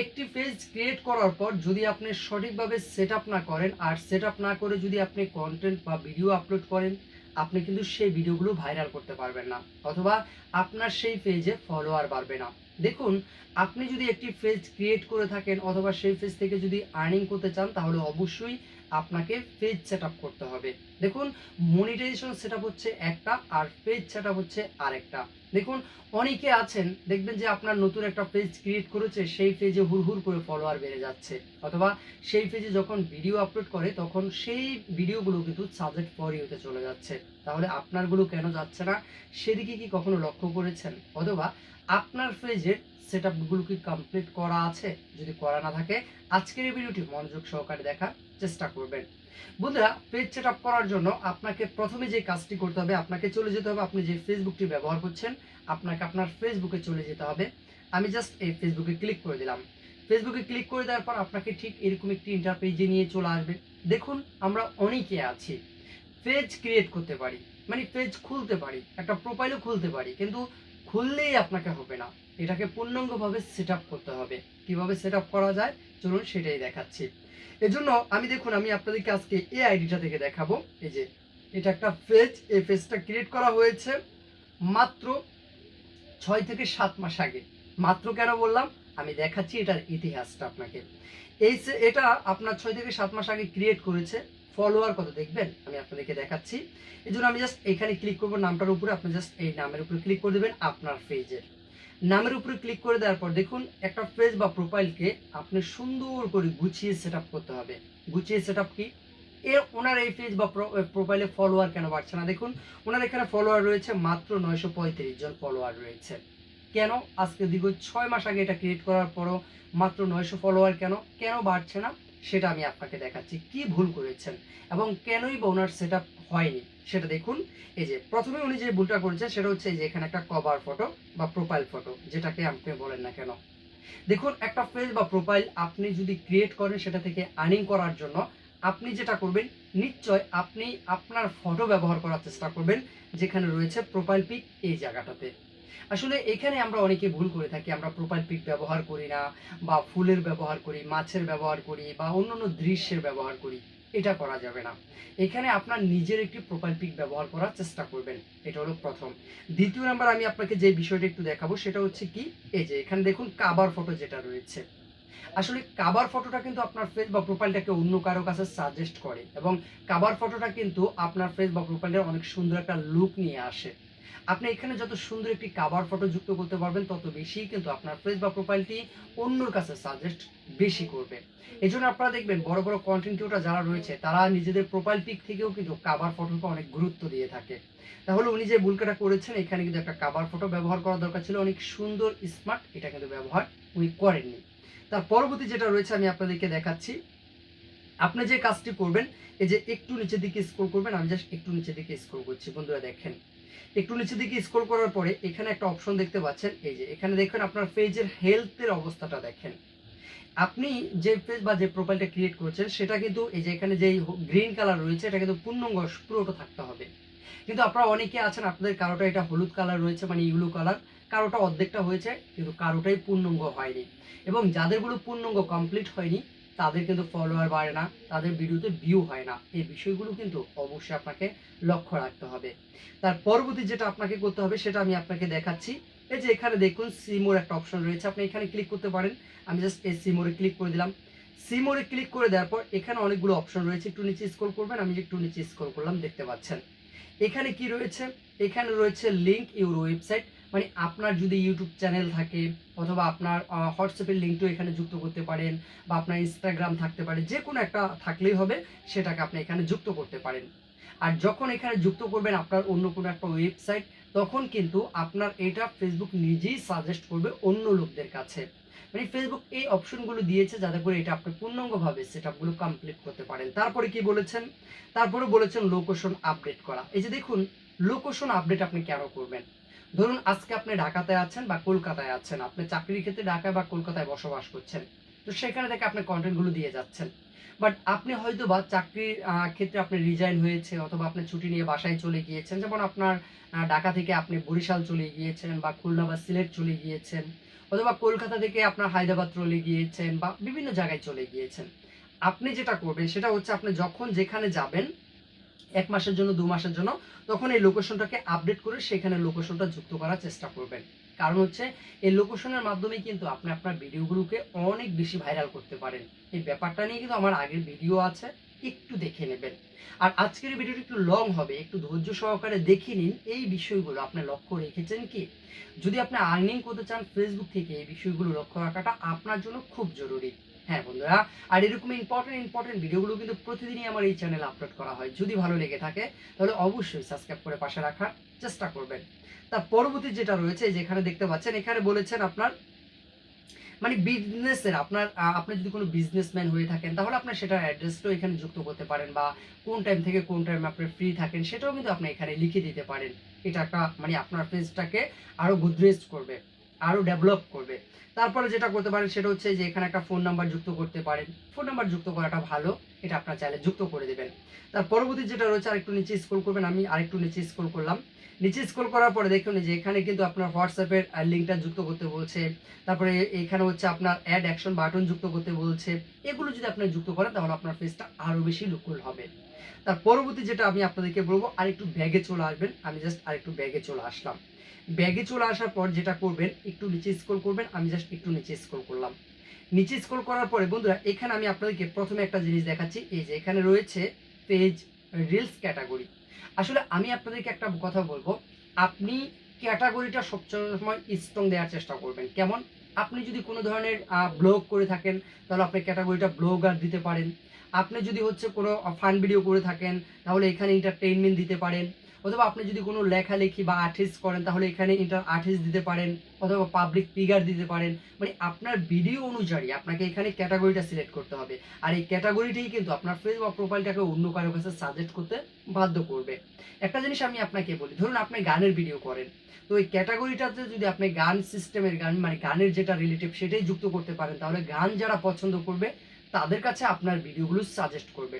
একটি page create করার পর যদি আপনি সঠিকভাবে সেট না করেন আর সেট না করে যদি আপনি কন্টেন্ট বা ভিডিও আপলোড করেন, আপনি কিন্তু সেই ভিডিওগুলো ভাইরাল করতে পারবেন না অথবা আপনার সেই পেজে ফলোয়ার বাড়বে না। দেখুন, আপনি যদি একটি পেজ ক্রিয়েট করে থাকেন অথবা সেই পেজ থেকে যদি আর্নিং করতে চান, তাহলে অবশ্যই আপনাকে পেজ সেট করতে হবে। দেখুন মনিটাইজেশন সেট হচ্ছে একটা আর পেজ সেট হচ্ছে আরেকটা। দেখুন, অনেকে আছেন, দেখবেন যে আপনার নতুন একটা পেজ ক্রিয়েট করেছে, সেই পেজে হুড়হুড় করে ফলোয়ার বেড়ে যাচ্ছে। অথবা সেই পেজে যখন ভিডিও আপলোড করে, তখন সেই ভিডিওগুলো কিন্তু সাবজেক্ট ফর ইউতে চলে যাচ্ছে। তাহলে আপনারগুলো কেন যাচ্ছে না? সেদিকে কি কখনো লক্ষ্য করেছেন? অথবা আপনার পেজের সেট আপগুলো কি কমপ্লিট করা আছে, যদি করা না থাকে, আজকের এই ভিডিওটি মনোযোগ সহকারে দেখার চেষ্টা করবেন। বন্ধুরা, পেজ সেট আপ করার জন্য আপনাকে প্রথমে যে কাজটি করতে হবে, আপনাকে চলে যেতে হবে, আপনি যে ফেসবুকটি ব্যবহার করছেন, আপনাকে আপনার ফেসবুকে চলে যেতে হবে। আমি জাস্ট এই ফেসবুকে ক্লিক করে দিলাম। ফেসবুকে ক্লিক করে দেওয়ার পর আপনাকে ঠিক এরকম একটি ইন্টারপেজে নিয়ে চলে আসবে। দেখুন, আমরা অনেকে আছি। পেজ ক্রিয়েট করতে পারি মানে পেজ খুলতে পারি, একটা প্রোফাইলও খুলতে পারি, কিন্তু খুললেই আপনাকে হবে না। এটাকে পূর্ণাঙ্গভাবে সেট করতে হবে। কীভাবে সেট করা যায়? চলুন সেটাই দেখাচ্ছি। এজন্য আমি দেখুন, আমি আপনাদেরকে আজকে এই আইডিটা থেকে দেখাবো। এই যে, এটা একটা পেজ এই পেজটা ক্রিয়েট করা হয়েছে মাত্র ছয় থেকে সাত মাস আগে। মাত্র কেন বললাম? আমি দেখাচ্ছি এটার ইতিহাসটা আপনাকে। এই এটা আপনার ছয় থেকে সাত মাস আগে ক্রিয়েট করেছে। ফলোয়ার কত দেখবেন? আমি আপনাদেরকে দেখাচ্ছি। এই জন্য আমি জাস্ট এখানে ক্লিক করব, নামটার উপরে, আপনি জাস্ট এই নামের উপরে ক্লিক করে দেবেন আপনার পেজের নামের উপরে ক্লিক করে দেওয়ার পর দেখুন একটা পেজ বা প্রোফাইলকে আপনি সুন্দর করে গুছিয়ে সেট করতে হবে। গুছিয়ে সেট কি? এর ওনার এই পেজ বা প্রোফাইলে ফলোয়ার কেন বাড়ছে না? দেখুন, ওনার এখানে ফলোয়ার রয়েছে মাত্র নয়শো পঁয়ত্রিশ জন ফলোয়ার রয়েছে। কেন? আজকে দীর্ঘ ছয় মাস আগে এটা ক্রিয়েট করার পরও মাত্র নয়শো ফলোয়ার কেন? কেন বাড়ছে না? সেটা আমি আপনাকে দেখাচ্ছি। কি ভুল করেছেন? এবং কেনই বা ওনার সেট হয়নি? সেটা দেখুন। এই যে প্রথমে উনি যে ভুলটা করেছেন সেটা হচ্ছে যে এখানে একটা কভার ফটো বা প্রোফাইল ফটো যেটাকে আপনি বলেন না কেন। দেখুন, একটা পেজ বা প্রোফাইল আপনি যদি ক্রিয়েট করেন সেটা থেকে আর্নিং করার জন্য, আপনি যেটা করবেন, নিশ্চয় আপনি আপনার ফটো ব্যবহার করার চেষ্টা করবেন, যেখানে রয়েছে প্রোফাইল পিক এই জায়গাটাতে। আসলে এখানে আমরা অনেকে ভুল করে থাকি, আমরা প্রোফাইল পিক ব্যবহার করি না, বা ফুলের ব্যবহার করি, মাছের ব্যবহার করি, বা অন্যান্য দৃশ্যের ব্যবহার করি। এটা করা যাবে না। এখানে আপনার নিজের একটি প্রোফাইল পিক ব্যবহার করার চেষ্টা করবেন। এটা হলো প্রথম। দ্বিতীয় নাম্বার, আমি আপনাকে যে বিষয়টা একটু দেখাবো, সেটা হচ্ছে কি, এই যে এখানে দেখুন কাবার ফটো যেটা রয়েছে। আসলে কাবার ফটোটা কিন্তু আপনার ফেস বা প্রোফাইলটাকে অন্য কারও কাছে সাজেস্ট করে এবং কাবার ফটোটা কিন্তু আপনার ফেস বা প্রোফাইলের অনেক সুন্দর একটা লুক নিয়ে আসে। আপনি এখানে যত সুন্দর একটি কাভার ফটো যুক্ত করতে পারবেন, তত বেশি কিন্তু আপনার ফেস বা প্রোফাইলটি অন্যর কাছে সাজেস্ট বেশি করবে। এই জন্য আপনারা দেখবেন, বড় বড় কন্টেন্ট ক্রিয়েটর যারা রয়েছে, তারা নিজেদের প্রোফাইল পিক থেকেও কিন্তু কাভার ফটোকে অনেক গুরুত্ব দিয়ে থাকে। তাহলে উনি যে ভুলকাটা করেছেন, এখানে কিন্তু একটা কাভার ফটো ব্যবহার করা দরকার ছিল। অনেক সুন্দর স্মার্ট এটা কিন্তু ব্যবহার উনি করেননি। তার পরবর্তী যেটা রয়েছে, আমি আপনাদেরকে দেখাচ্ছি। আপনি যে কাজটি করবেন, এই যে একটু নিচের দিকে স্ক্রল করবেন, আমি জাস্ট একটু নিচের দিকে স্ক্রল করছি। বন্ধুরা দেখেন। একটু নিচের দিকে স্ক্রল করার পরে এখানে একটা অপশন দেখতে পাচ্ছেন। এই যে, এখানে দেখেন আপনার পেজের হেলথের অবস্থাটা দেখেন। আপনি যে পেজ বা যে প্রোফাইলটা ক্রিয়েট করেছেন, সেটা কিন্তু এই যে এখানে যে গ্রিন কালার রয়েছে, এটা কিন্তু পূর্ণাঙ্গ পুরোটা থাকতে হবে। কিন্তু আপনারা অনেকে আছেন, আপনাদের কারোটা এটা হলুদ কালার রয়েছে মানে ইউলো কালার কারোটা অর্ধেকটা হয়েছে, কিন্তু কারোটাই পূর্ণাঙ্গ হয়নি। এবং যাদেরগুলো পূর্ণাঙ্গ কমপ্লিট হয়নি তাদের কিন্তু ফলোয়ার বাড়ে না, তাদের ভিডিওতে ভিউ হয় না। এই বিষয়গুলো কিন্তু অবশ্যই আপনাকে লক্ষ্য রাখতে হবে। তার পরবর্তী যেটা আপনাকে করতে হবে, সেটা আমি আপনাকে দেখাচ্ছি। এই যে এখানে দেখুন সিমোর একটা অপশন রয়েছে। আপনি এখানে ক্লিক করতে পারেন। আমি জাস্ট এই সিমোরে ক্লিক করে দিলাম। সিমোরে ক্লিক করে দেওয়ার পর এখানে অনেকগুলো অপশন রয়েছে। একটু নিচে স্ক্রল করবেন, আমি একটু নিচে স্ক্রল করলাম, দেখতে পাচ্ছেন। এখানে কি রয়েছে? এখানে রয়েছে লিঙ্ক ইউর ওয়েবসাইট মানে আপনার যদি ইউটিউব চ্যানেল থাকে অথবা আপনার হোয়াটসঅ্যাপের লিঙ্কটাও এখানে যুক্ত করতে পারেন বা আপনার ইনস্টাগ্রাম থাকতে পারে, যে কোনো একটা থাকলেই হবে, সেটাকে আপনি এখানে যুক্ত করতে পারেন। আর যখন এখানে যুক্ত করবেন আপনার অন্য কোনো একটা ওয়েবসাইট তখন কিন্তু আপনার এটা ফেসবুক নিজেই সাজেস্ট করবে অন্য লোকদের কাছে। মানে ফেসবুক এই অপশনগুলো দিয়েছে যাতে করে এটা আপনি পূর্ণাঙ্গভাবে সেটআপগুলো কমপ্লিট করতে পারেন। তারপরে কি বলেছেন? তারপরে বলেছেন লোকেশন আপডেট করা। এই যে দেখুন লোকেশন আপডেট আপনি কেন করবেন? ধরুন, আজকে আপনি ঢাকাতে আছেন বা কলকাতায় আছেন, আপনি চাকরির ক্ষেত্রে ঢাকায় বা কলকাতায় বসবাস করছেন, তো সেখানে থেকে আপনি কন্টেন্টগুলো দিয়ে যাচ্ছেন। বাট আপনি হয়তো বা চাকরির ক্ষেত্রে আপনি রিজাইন হয়েছে অথবা আপনি ছুটি নিয়ে বাসায় চলে গিয়েছেন, যেমন আপনার ঢাকা থেকে আপনি বরিশাল চলে গিয়েছেন বা খুলনা বা সিলেট চলে গিয়েছেন, অথবা কলকাতা থেকে আপনার হায়দ্রাবাদ চলে গিয়েছেন বা বিভিন্ন জায়গায় চলে গিয়েছেন। আপনি যেটা করবেন সেটা হচ্ছে আপনি যখন যেখানে যাবেন এক মাসের জন্য, দু মাসের জন্য, তখন এই লোকেশনটাকে আপডেট করে সেখানে লোকেশনটা যুক্ত করার চেষ্টা করবেন। কারণ হচ্ছে, এই লোকেশনের মাধ্যমে কিন্তু আপনি আপনার ভিডিওগুলোকে অনেক বেশি ভাইরাল করতে পারেন। এই ব্যাপারটা নিয়ে কিন্তু আমার আগের ভিডিও আছে। একটু দেখে নেবেন। আর আজকের ভিডিওটি একটু লং হবে, একটু ধৈর্য সহকারে দেখে নিন এই বিষয়গুলো আপনি লক্ষ্য রেখেছেন কি? যদি আপনি আর্নিং করতে চান ফেসবুক থেকে এই বিষয়গুলো লক্ষ্য রাখাটা আপনার জন্য খুব জরুরি। হ্যাঁ বন্ধুরা, আর এরকম ইম্পর্টেন্ট ইম্পর্টেন্ট ভিডিওগুলো কিন্তু প্রতিদিনই আমার এই চ্যানেলে আপলোড করা হয়। যদি ভালো লেগে থাকে, তাহলে অবশ্যই সাবস্ক্রাইব করে পাশে রাখার চেষ্টা করবেন। তার পরবর্তী যেটা রয়েছে, যেখানে দেখতে পাচ্ছেন, এখানে বলেছেন আপনার মানে বিজনেসের আপনার আপনি যদি কোনো বিজনেসম্যান হয়ে থাকেন, তাহলে আপনার সেটার অ্যাড্রেসটাও এখানে যুক্ত করতে পারেন বা কোন টাইম থেকে কোন টাইম আপনি ফ্রি থাকেন, সেটাও কিন্তু আপনি এখানে লিখে দিতে পারেন। এটা একটা মানে আপনার পেজটাকে আরও গুদরেজ করবে। আরও ডেভেলপ করবে। তারপরে যেটা করতে পারেন সেটা হচ্ছে যে এখানে একটা ফোন নাম্বার যুক্ত করতে পারেন। ফোন নাম্বার যুক্ত করাটা ভালো, এটা আপনার চাইলে যুক্ত করে দেবেন। তার পরবর্তী যেটা রয়েছে, আরেকটু নিচে স্ক্রল করবেন, আমি আরেকটু নিচে স্ক্রল করলাম। নিচে স্ক্রল করার পরে দেখুন যে এখানে কিন্তু আপনার হোয়াটসঅ্যাপের লিঙ্কটা যুক্ত করতে বলছে। তারপরে এখানে হচ্ছে আপনার অ্যাড অ্যাকশন বাটন যুক্ত করতে বলছে। এগুলো যদি আপনি যুক্ত করেন, তাহলে আপনার পেজটা আরও বেশি লুকুল হবে। তার পরবর্তী যেটা আমি আপনাদেরকে বলব, আরেকটু ব্যাগে চলে আসবেন। আমি জাস্ট আরেকটু ব্যাগে চলে আসলাম। ব্যাগে চলে আসার পর যেটা করবেন, একটু নিচে স্ক্রল করবেন, আমি জাস্ট একটু নিচে স্ক্রল করলাম। নিচে স্ক্রল করার পরে বন্ধুরা, এখানে আমি আপনাদেরকে প্রথমে একটা জিনিস দেখাচ্ছি, এই যে এখানে রয়েছে পেজ রিলস ক্যাটাগরি আসলে আমি আপনাদেরকে একটা কথা বলব, আপনি ক্যাটাগরিটা সবসময় স্ট্রং দেওয়ার চেষ্টা করবেন। কেমন? আপনি যদি কোনো ধরনের ব্লগ করে থাকেন, তাহলে আপনি ক্যাটাগরিটা ব্লগার দিতে পারেন। আপনি যদি হচ্ছে কোনো ফান ভিডিও করে থাকেন, তাহলে এখানে এন্টারটেইনমেন্ট দিতে পারেন। অথবা আপনি যদি কোনো লেখালেখি বা আর্টিস্ট করেন, তাহলে এখানে ইন্টার আর্টিস্ট দিতে পারেন, অথবা পাবলিক ফিগার দিতে পারেন। মানে আপনার ভিডিও অনুযায়ী আপনাকে এখানে ক্যাটাগরিটা সিলেক্ট করতে হবে। আর এই ক্যাটাগরিটাই কিন্তু আপনার ফেসবুক প্রোফাইলটাকে অন্য কারও কাছে সাজেস্ট করতে বাধ্য করবে। একটা জিনিস আমি আপনাকে বলি, ধরুন আপনি গানের ভিডিও করেন। তো এই ক্যাটাগরিটাতে যদি আপনি গান সিস্টেমের গান মানে গানের যেটা রিলেটিভ সেটাই যুক্ত করতে পারেন, তাহলে গান যারা পছন্দ করবে, তাদের কাছে আপনার ভিডিওগুলো সাজেস্ট করবে।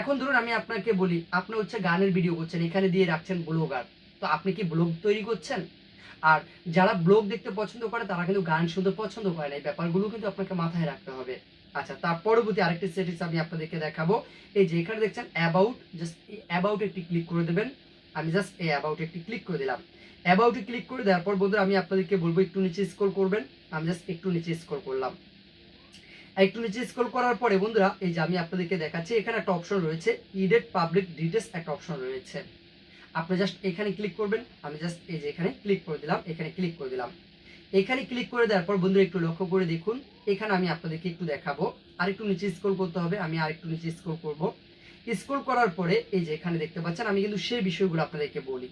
এখন ধরুন আমি আপনাকে বলি, আপনি হচ্ছে গানের ভিডিও করছেন, এখানে দিয়ে রাখছেন ব্লগার। তো আপনি কি ব্লগ তৈরি করছেন? আর যারা ব্লগ দেখতে পছন্দ করে, তারা কিন্তু গান শুনতে পছন্দ করে না। এই ব্যাপারগুলো কিন্তু আপনাকে মাথায় রাখতে হবে। আচ্ছা তার পরবর্তী আরেকটি সেটিংস আমি আপনাদেরকে দেখাবো। এই যে এখানে দেখছেন অ্যাবাউট জাস্ট এই অ্যাবাউট একটি ক্লিক করে দেবেন। আমি জাস্ট এই অ্যাবাউট একটি ক্লিক করে দিলাম। অ্যাবাউটে ক্লিক করে দেওয়ার পর বন্ধুরা, আমি আপনাদেরকে বলব, একটু নিচে স্ক্রল করবেন। আমি জাস্ট একটু নিচে স্ক্রল করলাম। একটু নিচে স্ক্রল করার পরে বন্ধুরা, এই যে আমি আপনাদেরকে দেখাচ্ছি, এখানে একটা অপশন রয়েছে ইডেট পাবলিক ডিটেলস একটা অপশন রয়েছে। আপনি জাস্ট এখানে ক্লিক করবেন, আমি জাস্ট এই যে এখানে ক্লিক করে দিলাম, এখানে ক্লিক করে দিলাম। এখানে ক্লিক করে দেওয়ার পর বন্ধুরা একটু লক্ষ্য করে দেখুন, এখানে আমি আপনাদেরকে একটু দেখাবো। আর একটু নিচে স্ক্রল করতে হবে, আমি আর একটু নিচে স্ক্রল করব। স্ক্রল করার পরে এই যে এখানে দেখতে পাচ্ছেন, আমি কিন্তু সেই বিষয়গুলো আপনাদেরকে বলি।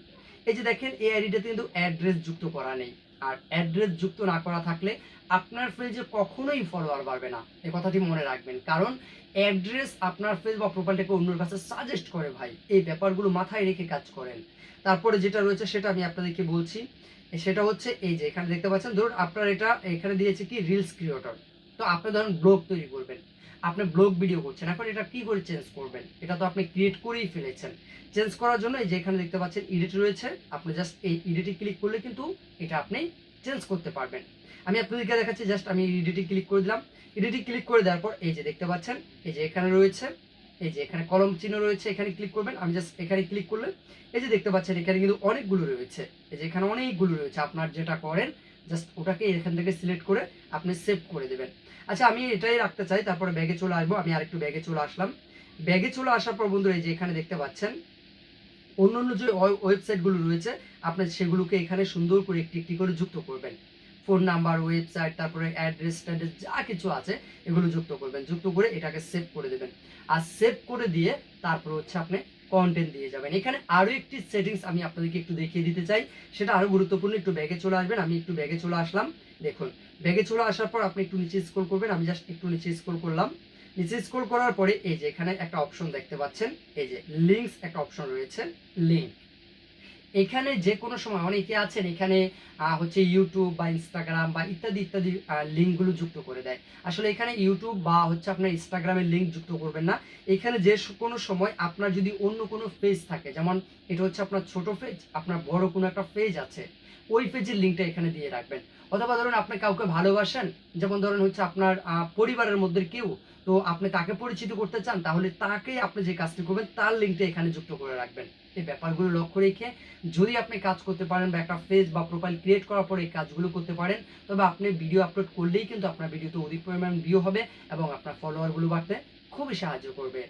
এই যে দেখেন, এই আইডিটাতে কিন্তু অ্যাড্রেস যুক্ত করা নেই। আর অ্যাড্রেস যুক্ত না করা থাকলে আপনার পেজে কখনোই ফলোয়ার বাড়বে না। এই কথাটি মনে রাখবেন। কারণ অ্যাড্রেস আপনার পেজ বা প্রোফাইলটাকে অন্যের কাছে সাজেস্ট করে ভাই। এই ব্যাপারগুলো মাথায় রেখে কাজ করেন। তারপরে যেটা রয়েছে সেটা আমি আপনাদেরকে বলছি। সেটা হচ্ছে এই যে, এখানে দেখতে পাচ্ছেন, ধরুন আপনার এটা এখানে দিয়েছে কি? রিলস ক্রিয়েটর তো আপনি ধরুন ব্লগ তৈরি করবেন। আপনি ব্লগ ভিডিও করছেন। এখন এটা কি করে চেঞ্জ করবেন? এটা তো আপনি ক্রিয়েট করেই ফেলেছেন। চেঞ্জ করার জন্য এই যে এখানে দেখতে পাচ্ছেন ইডিট রয়েছে। আপনি জাস্ট এই এডিটে ক্লিক করলে কিন্তু এটা আপনি চেঞ্জ করতে পারবেন। আমি আপনাদেরকে দেখাচ্ছি জাস্ট আমি এডিটে ক্লিক করে দিলাম। এডিটে ক্লিক করে দেওয়ার পর এই যে দেখতে পাচ্ছেন, এই যে এখানে রয়েছে, এই যে এখানে কলম চিহ্ন রয়েছে, এখানে ক্লিক করবেন। আমি জাস্ট এখানে ক্লিক করলে এই যে দেখতে পাচ্ছেন, এখানে কিন্তু অনেকগুলো রয়েছে। এই যে এখানে অনেকগুলো রয়েছে। আপনার যেটা করেন জাস্ট ওটাকে এখান থেকে সিলেক্ট করে আপনি সেভ করে দেবেন। আচ্ছা আমি এটাই রাখতে চাই, তারপরে ব্যাগে চলে আসব, আমি আরেকটু ব্যাগে চলে আসলাম। ব্যাগে চলে আসার পর বন্ধুরা, এই যে এখানে দেখতে পাচ্ছেন অন্য অন্য যে ওয়েবসাইটগুলো রয়েছে আপনার সেগুলোকে এখানে সুন্দর করে একটি একটি করে যুক্ত করবেন। ফোন নাম্বার, ওয়েবসাইট, তারপরে অ্যাড্রেস, ট্যাড্রেস, যা কিছু আছে, এগুলো যুক্ত করবেন। যুক্ত করে এটাকে সেভ করে দেবেন। আর সেভ করে দিয়ে তারপর হচ্ছে আপনি কন্টেন্ট দিয়ে যাবেন। এখানে আরও একটি সেটিংস আমি আপনাদেরকে একটু দেখিয়ে দিতে চাই। সেটা আরও গুরুত্বপূর্ণ, একটু ব্যাগে চলে আসবেন, আমি একটু ব্যাগে চলে আসলাম। দেখুন, ব্যাগে চলে আসার পর আপনি একটু নিচে স্কোর করবেন, আমি জাস্ট একটু নিচে স্কোর করলাম। নিচে স্ক্রোল করার পরে এই যে এখানে একটা অপশন দেখতে পাচ্ছেন, এই যে লিঙ্কস একটা অপশন রয়েছে লিঙ্ক এখানে যে কোনো সময় অনেকে আছেন, এখানে হচ্ছে ইউটিউব বা ইনস্টাগ্রাম বা ইত্যাদি ইত্যাদি লিঙ্কগুলো যুক্ত করে দেয়। আসলে এখানে ইউটিউব বা হচ্ছে আপনার ইনস্টাগ্রামের লিঙ্ক যুক্ত করবেন না। এখানে যে কোনো সময় আপনার যদি অন্য কোনো পেজ থাকে, যেমন এটা হচ্ছে আপনার ছোট পেজ আপনার বড় কোনো একটা পেজ আছে, ওই পেজের লিঙ্কটা এখানে দিয়ে রাখবেন। অথবা ধরুন আপনি কাউকে ভালোবাসেন, যেমন ধরুন হচ্ছে আপনার পরিবারের মধ্যে কেউ, তো আপনি তাকে পরিচিত করতে চান, তাহলে তাকে আপনি যে কাজটি করবেন, তার লিঙ্কটা এখানে যুক্ত করে রাখবেন। এই ব্যাপারগুলো লক্ষ্য রেখে যদি আপনি কাজ করতে পারেন বা একটা পেজ বা প্রোফাইল ক্রিয়েট করার পরে এই কাজগুলো করতে পারেন, তবে আপনি ভিডিও আপলোড করলেই কিন্তু আপনার ভিডিওতে অধিক পরিমাণ ভিউ হবে এবং আপনার ফলোয়ারগুলো বাড়তে খুবই সাহায্য করবে।